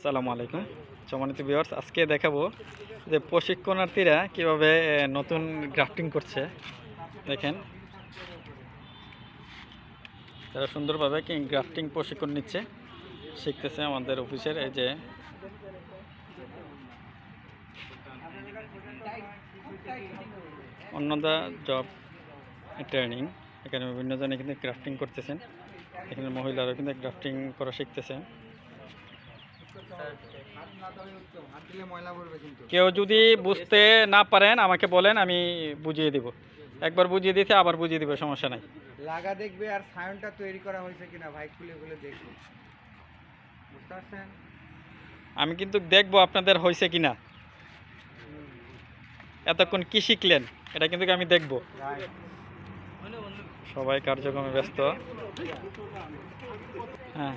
আসসালামু আলাইকুম। সম্মানিত ভিউয়ার্স আজকে দেখাবো যে প্রশিক্ষণার্থীরা কীভাবে নতুন গ্রাফটিং করছে। দেখেন। তারা সুন্দরভাবে কি গ্রাফটিং প্রশিক্ষণ নিচ্ছে। শিখতেছে আমাদের অফিসের, এই যে। অন্নদা জব ট্রেনিং এখানে বিভিন্ন জনে কিন্তু ক্রাফটিং করতেছেন। এখানে মহিলারাও কিন্তু ক্রাফটিং করা শিখতেছে কেউ যদি বুঝতে না পারেন আমাকে বলেন আমি বুঝিয়ে দিব। একবার বুঝিয়ে দিতে আবার বুঝিয়ে দিব সমস্যা নাই। লাগা দেখবে আর সায়নটা তৈরি করা হয়েছে কিনা ভাই খুলে খুলে দেখবে বুঝতে পারছেন? আমি কিন্তু দেখব আপনাদের হয়েছে কিনা। এতক্ষণ কি শিখলেন এটা কিন্তু আমি দেখব। সবাই কার্যক্রমে ব্যস্ত। হ্যাঁ।